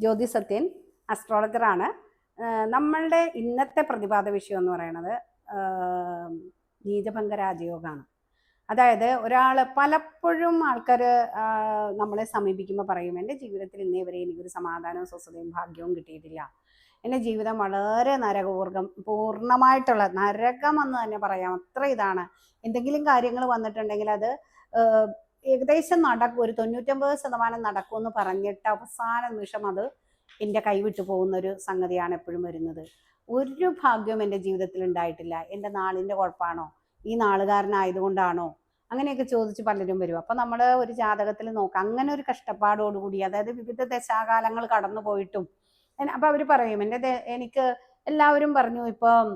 ജ്യോതി സത്യൻ അസ്ട്രോളജറാണ് നമ്മളുടെ ഇന്നത്തെ പ്രതിപാദ വിഷയം എന്ന് പറയുന്നത് നീചഭംഗ രാജയോഗമാണ് അതായത് ഒരാൾ പലപ്പോഴും ആൾക്കാർ നമ്മളെ സമീപിക്കുമ്പോൾ പറയും എന്റെ ജീവിതത്തിൽ ഇന്നേ വരെ എനിക്കൊരു സമാധാനവും സ്വസ്ഥതയും ഭാഗ്യവും കിട്ടിയിട്ടില്ല. എന്റെ ജീവിതം വളരെ നരകപൂർഗം പൂർണമായിട്ടുള്ള നരകമെന്ന് തന്നെ പറയാം. അത്ര ഇതാണ്. എന്തെങ്കിലും കാര്യങ്ങൾ വന്നിട്ടുണ്ടെങ്കിൽ അത് ഏകദേശം നടക്കും ഒരു തൊണ്ണൂറ്റൊമ്പത് ശതമാനം നടക്കുമെന്ന് പറഞ്ഞിട്ട് അവസാന നിമിഷം അത് എന്റെ കൈവിട്ടു പോകുന്ന ഒരു സംഗതിയാണ് എപ്പോഴും വരുന്നത്. ഒരു ഭാഗ്യവും എന്റെ ജീവിതത്തിൽ ഉണ്ടായിട്ടില്ല. എന്റെ നാളിന്റെ കുഴപ്പമാണോ? ഈ നാളുകാരനായതുകൊണ്ടാണോ? അങ്ങനെയൊക്കെ ചോദിച്ച് പലരും വരും. അപ്പം നമ്മൾ ഒരു ജാതകത്തിൽ നോക്കാം. അങ്ങനെ ഒരു കഷ്ടപ്പാടോടുകൂടി അതായത് വിവിധ ദശാകാലങ്ങൾ കടന്നു പോയിട്ടും അപ്പം അവർ പറയും എന്റെ എനിക്ക് എല്ലാവരും പറഞ്ഞു ഇപ്പം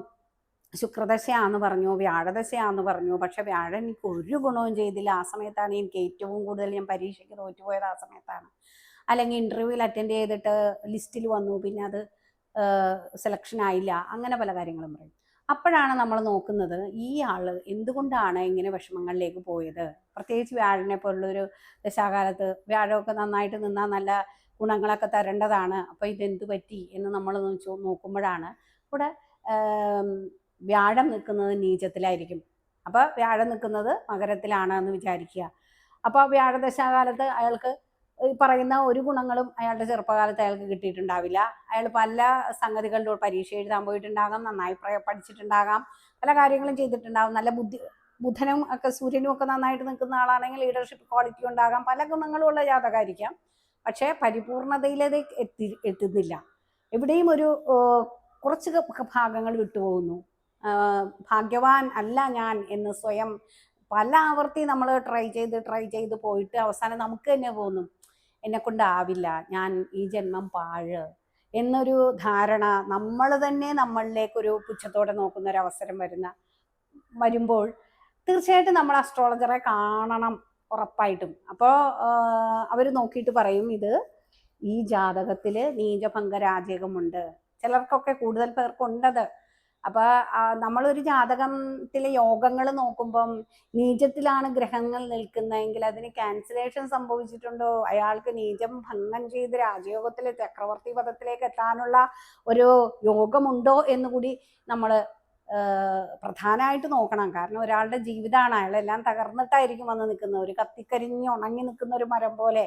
ശുക്രദശയാന്ന് പറഞ്ഞു വ്യാഴദശയാന്ന് പറഞ്ഞു. പക്ഷെ വ്യാഴം എനിക്ക് ഒരു ഗുണവും ചെയ്തില്ല. ആ സമയത്താണ് എനിക്ക് ഏറ്റവും കൂടുതൽ ഞാൻ പരീക്ഷയ്ക്ക് തോറ്റുപോയത് ആ സമയത്താണ്. അല്ലെങ്കിൽ ഇന്റർവ്യൂവിൽ അറ്റൻഡ് ചെയ്തിട്ട് ലിസ്റ്റിൽ വന്നു. പിന്നെ അത് സെലക്ഷൻ ആയില്ല. അങ്ങനെ പല കാര്യങ്ങളും പറയും. അപ്പോഴാണ് നമ്മൾ നോക്കുന്നത് ഈ ആൾ എന്തുകൊണ്ടാണ് ഇങ്ങനെ വിഷമങ്ങളിലേക്ക് പോയത്? പ്രത്യേകിച്ച് വ്യാഴനെ പോലുള്ളൊരു ദശാകാലത്ത് വ്യാഴമൊക്കെ നന്നായിട്ട് നിന്നാൽ നല്ല ഗുണങ്ങളൊക്കെ തരേണ്ടതാണ്. അപ്പോൾ ഇതെന്ത് പറ്റി എന്ന് നമ്മൾ നോക്കുമ്പോഴാണ്. ഇവിടെ വ്യാഴം നിൽക്കുന്നത് നീചത്തിലായിരിക്കും. അപ്പോൾ വ്യാഴം നിൽക്കുന്നത് മകരത്തിലാണ് എന്ന് വിചാരിക്കുക. അപ്പോൾ വ്യാഴദശാകാലത്ത് അയാൾക്ക് പറയുന്ന ഒരു ഗുണങ്ങളും അയാളുടെ ചെറുപ്പകാലത്ത് അയാൾക്ക് കിട്ടിയിട്ടുണ്ടാവില്ല. അയാൾ പല സംഗതികളിലൂടെ പരീക്ഷ എഴുതാൻ പോയിട്ടുണ്ടാകാം നന്നായി പഠിച്ചിട്ടുണ്ടാകാം പല കാര്യങ്ങളും ചെയ്തിട്ടുണ്ടാകും. നല്ല ബുദ്ധി ബുധനും ഒക്കെ സൂര്യനും ഒക്കെ നന്നായിട്ട് നിൽക്കുന്ന ആളാണെങ്കിൽ ലീഡർഷിപ്പ് ക്വാളിറ്റി ഉണ്ടാകാം. പല ഗുണങ്ങളും ഉള്ള ജാതകമായിരിക്കാം. പക്ഷേ പരിപൂർണതയിലേക്ക് എത്തി എത്തുന്നില്ല. എവിടെയും ഒരു കുറച്ച് ഭാഗങ്ങൾ വിട്ടുപോകുന്നു. ഭാഗ്യവാൻ അല്ല ഞാൻ എന്ന് സ്വയം പല ആവർത്തി നമ്മൾ ട്രൈ ചെയ്ത് ട്രൈ ചെയ്ത് പോയിട്ട് അവസാനം നമുക്ക് തന്നെ തോന്നും എന്നെ കൊണ്ടാവില്ല ഞാൻ ഈ ജന്മം പാഴ് എന്നൊരു ധാരണ നമ്മൾ തന്നെ നമ്മളിലേക്കൊരു പുച്ഛത്തോടെ നോക്കുന്ന ഒരു അവസരം വരുന്ന വരുമ്പോൾ തീർച്ചയായിട്ടും നമ്മൾ അസ്ട്രോളജറെ കാണണം ഉറപ്പായിട്ടും. അപ്പോൾ അവർ നോക്കിയിട്ട് പറയും ഇത് ഈ ജാതകത്തിൽ നീചഭംഗ രാജകമുണ്ട് ചിലർക്കൊക്കെ കൂടുതൽ പേർക്കുണ്ടത്. അപ്പോൾ നമ്മളൊരു ജാതകത്തിലെ യോഗങ്ങൾ നോക്കുമ്പം നീചത്തിലാണ് ഗ്രഹങ്ങൾ നിൽക്കുന്നതെങ്കിൽ അതിന് ക്യാൻസലേഷൻ സംഭവിച്ചിട്ടുണ്ടോ? അയാൾക്ക് നീചം ഭംഗം ചെയ്ത് രാജയോഗത്തിലെ ചക്രവർത്തി പദത്തിലേക്ക് എത്താനുള്ള ഒരു യോഗമുണ്ടോ എന്ന് കൂടി നമ്മൾ പ്രധാനമായിട്ട് നോക്കണം. കാരണം ഒരാളുടെ ജീവിതമാണ്. അയാളെല്ലാം തകർന്നിട്ടായിരിക്കും വന്ന് നിൽക്കുന്നത്. ഒരു കത്തിക്കരിഞ്ഞ് ഉണങ്ങി നിൽക്കുന്ന ഒരു മരം പോലെ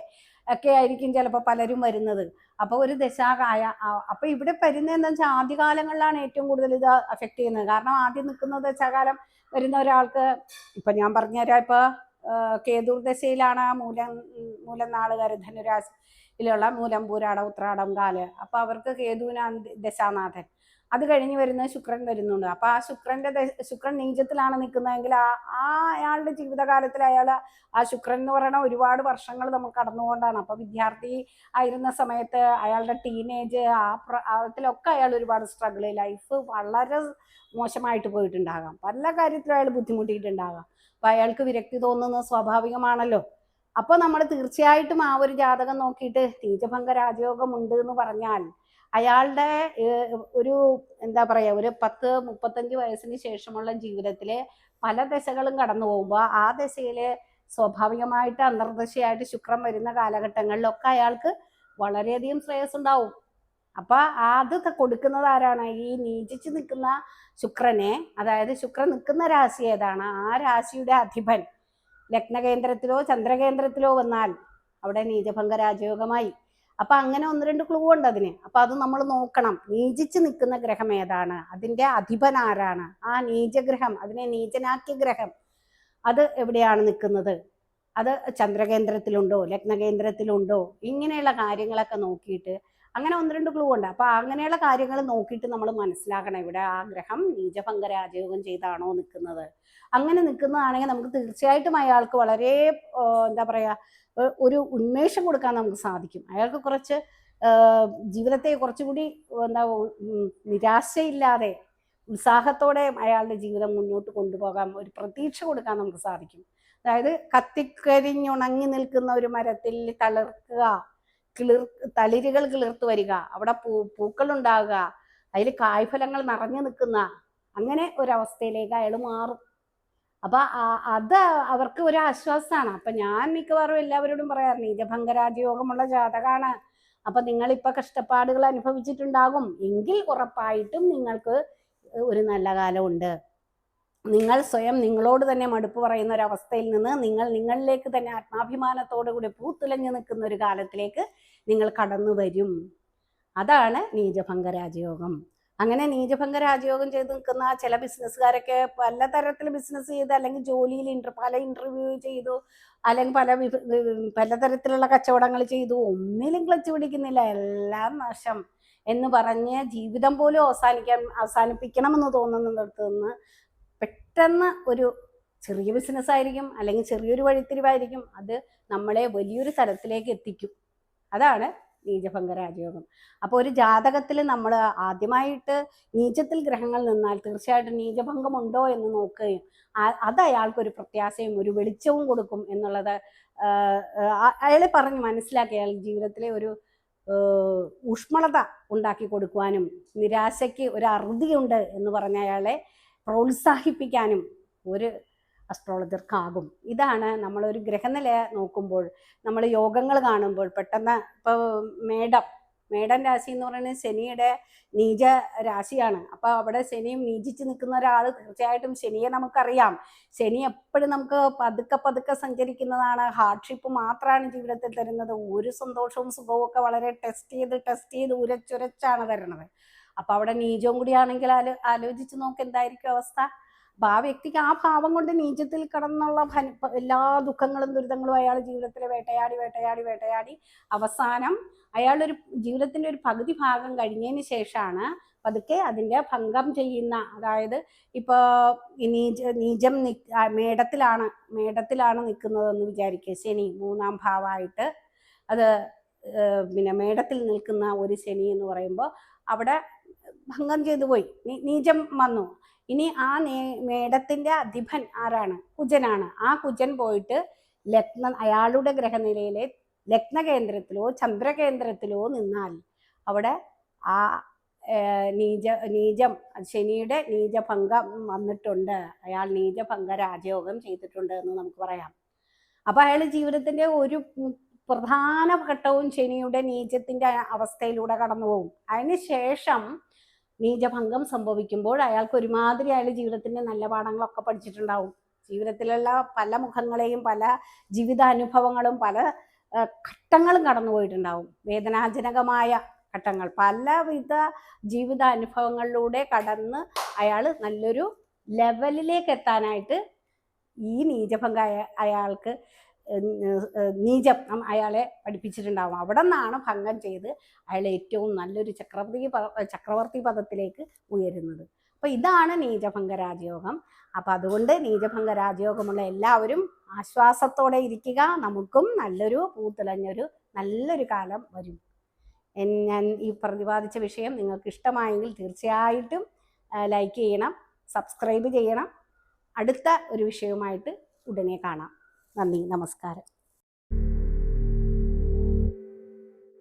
ഒക്കെ ആയിരിക്കും ചിലപ്പോൾ പലരും വരുന്നത്. അപ്പോൾ ഒരു ദശാകായ അപ്പോൾ ഇവിടെ വരുന്നത് എന്താ വെച്ചാൽ ആദ്യകാലങ്ങളിലാണ് ഏറ്റവും കൂടുതൽ ഇത് അഫക്റ്റ് ചെയ്യുന്നത്. കാരണം ആദ്യം നിൽക്കുന്ന ദശാകാലം വരുന്ന ഒരാൾക്ക് ഇപ്പം ഞാൻ പറഞ്ഞുതരാം ഇപ്പോൾ കേതൂർ ദശയിലാണ് മൂലം മൂലം നാളുകാർ ധനുരാശിയിലുള്ള മൂലം പൂരാടം ഉത്രാടം കാൽ. അപ്പോൾ അവർക്ക് കേതുവിനാണ് ദശാനാഥൻ. അത് കഴിഞ്ഞ് വരുന്ന ശുക്രൻ വരുന്നുണ്ട്. അപ്പൊ ആ ശുക്രന്റെ ശുക്രൻ നീചത്തിലാണ് നിൽക്കുന്നതെങ്കിൽ ആ ആ അയാളുടെ ജീവിതകാലത്തിൽ അയാൾ ആ ശുക്രൻ എന്ന് പറയുന്ന ഒരുപാട് വർഷങ്ങൾ നമ്മൾ കടന്നുകൊണ്ടാണ്. അപ്പൊ വിദ്യാർത്ഥി ആയിരുന്ന സമയത്ത് അയാളുടെ ടീനേജ് ആ പ്രത്തിലൊക്കെ അയാൾ ഒരുപാട് സ്ട്രഗിൾ ലൈഫ് വളരെ മോശമായിട്ട് പോയിട്ടുണ്ടാകാം. പല കാര്യത്തിലും അയാൾ ബുദ്ധിമുട്ടിയിട്ടുണ്ടാകാം. അപ്പൊ അയാൾക്ക് വിരക്തി തോന്നുന്നത് സ്വാഭാവികമാണല്ലോ. അപ്പോൾ നമ്മൾ തീർച്ചയായിട്ടും ആ ഒരു ജാതകം നോക്കിയിട്ട് നീചഭംഗ രാജയോഗം ഉണ്ട് എന്ന് പറഞ്ഞാൽ അയാളുടെ ഒരു എന്താ പറയുക ഒരു പത്ത് മുപ്പത്തഞ്ച് വയസ്സിന് ശേഷമുള്ള ജീവിതത്തിലെ പല ദശകളും കടന്നു പോകുമ്പോൾ ആ ദശയിൽ സ്വാഭാവികമായിട്ട് അന്തർദശയായിട്ട് ശുക്രൻ വരുന്ന കാലഘട്ടങ്ങളിലൊക്കെ അയാൾക്ക് വളരെയധികം ശ്രേയസ് ഉണ്ടാവും അപ്പൊ അത് കൊടുക്കുന്നത് ആരാണ്? ഈ നീചിച്ച് നിൽക്കുന്ന ശുക്രനെ അതായത് ശുക്രൻ നിൽക്കുന്ന രാശി ഏതാണ്? ആ രാശിയുടെ അധിപൻ ലഗ്നകേന്ദ്രത്തിലോ ചന്ദ്രകേന്ദ്രത്തിലോ വന്നാൽ അവിടെ നീചഭംഗ രാജയോഗമായി. അപ്പൊ അങ്ങനെ ഒന്ന് രണ്ട് ക്ലൂ ഉണ്ട് അതിന്. അപ്പൊ അത് നമ്മൾ നോക്കണം. നീചിച്ച് നിൽക്കുന്ന ഗ്രഹം ഏതാണ്? അതിന്റെ അധിപൻ ആരാണ് ആ നീചഗ്രഹം അതിനെ നീചനാക്കിയ ഗ്രഹം അത് എവിടെയാണ് നിൽക്കുന്നത്? അത് ചന്ദ്രകേന്ദ്രത്തിലുണ്ടോ? ലഗ്നകേന്ദ്രത്തിലുണ്ടോ? ഇങ്ങനെയുള്ള കാര്യങ്ങളൊക്കെ നോക്കിയിട്ട് അങ്ങനെ ഒന്ന് രണ്ട് ക്ലൂ ഉണ്ട്. അപ്പൊ അങ്ങനെയുള്ള കാര്യങ്ങൾ നോക്കിയിട്ട് നമ്മൾ മനസ്സിലാക്കണം. ഇവിടെ ആ ഗ്രഹം നീചഭംഗ രാജയോഗം ചെയ്താണോ നിൽക്കുന്നത്? അങ്ങനെ നിൽക്കുന്നതാണെങ്കിൽ നമുക്ക് തീർച്ചയായിട്ടും അയാൾക്ക് വളരെ എന്താ പറയാ ഒരു ഉന്മേഷം കൊടുക്കാൻ നമുക്ക് സാധിക്കും. അയാൾക്ക് കുറച്ച് ജീവിതത്തെ കുറച്ചുകൂടി എന്താ നിരാശയില്ലാതെ ഉത്സാഹത്തോടെ അയാളുടെ ജീവിതം മുന്നോട്ട് കൊണ്ടുപോകാൻ ഒരു പ്രതീക്ഷ കൊടുക്കാൻ നമുക്ക് സാധിക്കും. അതായത് കത്തിക്കരിഞ്ഞുണങ്ങി നിൽക്കുന്ന ഒരു മരത്തിൽ തളിർക്കുക കിളിർ തളിരുകൾ കിളിർത്ത് വരിക. അവിടെ പൂ പൂക്കൾ ഉണ്ടാവുക അതിൽ കായ്ഫലങ്ങൾ നിറഞ്ഞു നിൽക്കുന്ന അങ്ങനെ ഒരവസ്ഥയിലേക്ക് അയാൾ മാറും. അപ്പൊ അത് അവർക്ക് ഒരു ആശ്വാസമാണ് അപ്പൊ ഞാൻ മിക്കവാറും എല്ലാവരോടും പറയാറ് നീചഭംഗരാജയോഗമുള്ള ജാതകാണ്. നിങ്ങൾ ഇപ്പൊ കഷ്ടപ്പാടുകൾ അനുഭവിച്ചിട്ടുണ്ടാകും. എങ്കിൽ ഉറപ്പായിട്ടും നിങ്ങൾക്ക് ഒരു നല്ല കാലമുണ്ട്. നിങ്ങൾ സ്വയം നിങ്ങളോട് തന്നെ മടുപ്പ് പറയുന്ന ഒരു അവസ്ഥയിൽ നിന്ന് നിങ്ങൾ നിങ്ങളിലേക്ക് തന്നെ ആത്മാഭിമാനത്തോടു കൂടി പൂത്തുലഞ്ഞു നിൽക്കുന്ന ഒരു കാലത്തിലേക്ക് നിങ്ങൾ കടന്നു വരും. അതാണ് നീചഭംഗ രാജയോഗം. അങ്ങനെ നീചഭംഗ രാജയോഗം ചെയ്ത് നിൽക്കുന്ന ചില ബിസിനസ്സുകാരൊക്കെ പല തരത്തിൽ ബിസിനസ് ചെയ്ത് അല്ലെങ്കിൽ ജോലിയിൽ ഇന്റർ പല ഇന്റർവ്യൂ ചെയ്തു അല്ലെങ്കിൽ പല പലതരത്തിലുള്ള കച്ചവടങ്ങൾ ചെയ്തു. ഒന്നിലും ക്ലച്ച് പിടിക്കുന്നില്ല. എല്ലാം നാശം എന്ന് പറഞ്ഞ് ജീവിതം പോലും അവസാനിക്കാൻ അവസാനിപ്പിക്കണമെന്ന് തോന്നുന്നിടത്ത് നിന്ന് പെട്ടെന്ന് ഒരു ചെറിയ ബിസിനസ് ആയിരിക്കും അല്ലെങ്കിൽ ചെറിയൊരു വഴിത്തിരിവായിരിക്കും. അത് നമ്മളെ വലിയൊരു തലത്തിലേക്ക് എത്തിക്കും. അതാണ് നീചഭംഗ രാജയോഗം. അപ്പോൾ ഒരു ജാതകത്തിൽ നമ്മൾ ആദ്യമായിട്ട് നീചത്തിൽ ഗ്രഹങ്ങൾ നിന്നാൽ തീർച്ചയായിട്ടും നീചഭംഗം ഉണ്ടോ എന്ന് നോക്കുകയും അത് അത് അയാൾക്കൊരു പ്രത്യാശയും ഒരു വെളിച്ചവും കൊടുക്കും എന്നുള്ളത് അയാളെ പറഞ്ഞ് മനസ്സിലാക്കി അയാൾ ജീവിതത്തിലെ ഒരു ഊഷ്മളത ഉണ്ടാക്കി കൊടുക്കുവാനും നിരാശയ്ക്ക് ഒരു അറുതിയുണ്ട് എന്ന് പറഞ്ഞ അയാളെ പ്രോത്സാഹിപ്പിക്കാനും ഒരു അസ്ട്രോളജർക്കാകും ഇതാണ് നമ്മളൊരു ഗ്രഹനില നോക്കുമ്പോൾ നമ്മൾ യോഗങ്ങൾ കാണുമ്പോൾ പെട്ടെന്ന് ഇപ്പോൾ മേടം മേടൻ രാശി എന്ന് പറയുന്നത് ശനിയുടെ നീച രാശിയാണ്. അപ്പോൾ അവിടെ ശനിയും നീചിച്ച് നിൽക്കുന്ന ഒരാൾ തീർച്ചയായിട്ടും ശനിയെ നമുക്കറിയാം. ശനി എപ്പോഴും നമുക്ക് പതുക്കെ പതുക്കെ സഞ്ചരിക്കുന്നതാണ്. ഹാർഡ്ഷിപ്പ് മാത്രമാണ് ജീവിതത്തിൽ തരുന്നത്. ഒരു സന്തോഷവും സുഖവും ഒക്കെ വളരെ ടെസ്റ്റ് ചെയ്ത് ടെസ്റ്റ് ചെയ്ത് ഉരച്ചുരച്ചാണ് തരുന്നത്. അപ്പൊ അവിടെ നീചവും കൂടിയാണെങ്കിൽ ആലോ ആലോചിച്ച് നോക്ക് എന്തായിരിക്കും അവസ്ഥ. അപ്പൊ ആ വ്യക്തിക്ക് ആ ഭാവം കൊണ്ട് നീചത്തിൽ കിടന്നുള്ള എല്ലാ ദുഃഖങ്ങളും ദുരിതങ്ങളും അയാൾ ജീവിതത്തിൽ വേട്ടയാടി വേട്ടയാടി വേട്ടയാടി. അവസാനം അയാളൊരു ജീവിതത്തിന്റെ ഒരു പകുതി ഭാഗം കഴിഞ്ഞതിന് ശേഷമാണ് പതുക്കെ അതിന്റെ ഭംഗം ചെയ്യുന്ന അതായത് ഇപ്പോൾ നീജ നീജം നി മേടത്തിലാണ് മേടത്തിലാണ് നിൽക്കുന്നതെന്ന് വിചാരിക്കുക. ശനി മൂന്നാം ഭാവമായിട്ട് അത് പിന്നെ മേടത്തിൽ നിൽക്കുന്ന ഒരു ശനി എന്ന് പറയുമ്പോൾ അവിടെ ഭംഗം ചെയ്തു പോയി. നീചം വന്നു. ഇനി ആ മേടത്തിന്റെ അധിപൻ ആരാണ്? കുജനാണ്. ആ കുജൻ പോയിട്ട് ലഗ്ന അയാളുടെ ഗ്രഹനിലയിലെ ലഗ്നകേന്ദ്രത്തിലോ ചന്ദ്രകേന്ദ്രത്തിലോ നിന്നാൽ അവിടെ ആ നീജ നീജം ശനിയുടെ നീജഭംഗം വന്നിട്ടുണ്ട്. അയാൾ നീജഭംഗ രാജയോഗം ചെയ്തിട്ടുണ്ട് എന്ന് നമുക്ക് പറയാം. അപ്പൊ അയാൾ ജീവിതത്തിന്റെ ഒരു പ്രധാന ഘട്ടവും ശനിയുടെ നീചത്തിന്റെ അവസ്ഥയിലൂടെ കടന്നു പോകും അതിന് ശേഷം നീചഭംഗം സംഭവിക്കുമ്പോൾ അയാൾക്ക് ഒരുമാതിരി അയാൾ ജീവിതത്തിന്റെ നല്ല പാഠങ്ങളൊക്കെ പഠിച്ചിട്ടുണ്ടാവും. ജീവിതത്തിലുള്ള പല മുഖങ്ങളെയും പല ജീവിതാനുഭവങ്ങളും പല ഘട്ടങ്ങളും കടന്നു പോയിട്ടുണ്ടാവും. വേദനാജനകമായ ഘട്ടങ്ങൾ. പലവിധ ജീവിതാനുഭവങ്ങളിലൂടെ കടന്ന് അയാൾ നല്ലൊരു ലെവലിലേക്ക് എത്താനായിട്ട് ഈ നീചഭംഗ അയാൾക്ക് നീചം അയാളെ പഠിപ്പിച്ചിട്ടുണ്ടാവും. അവിടെ നിന്നാണ് ഭംഗം ചെയ്ത് അയാൾ ഏറ്റവും നല്ലൊരു ചക്രവർത്തി ചക്രവർത്തി പദത്തിലേക്ക് ഉയരുന്നത്. അപ്പോൾ ഇതാണ് നീചഭംഗ രാജയോഗം അപ്പം അതുകൊണ്ട് നീചഭംഗ രാജയോഗമുള്ള എല്ലാവരും ആശ്വാസത്തോടെ ഇരിക്കുക. നമുക്കും നല്ലൊരു പൂത്തിളഞ്ഞൊരു നല്ലൊരു കാലം വരും. ഞാൻ ഈ പ്രതിപാദിച്ച വിഷയം നിങ്ങൾക്ക് ഇഷ്ടമായെങ്കിൽ തീർച്ചയായിട്ടും ലൈക്ക് ചെയ്യണം സബ്സ്ക്രൈബ് ചെയ്യണം. അടുത്ത ഒരു വിഷയവുമായിട്ട് ഉടനെ കാണാം. നന്ദി നമസ്കാരം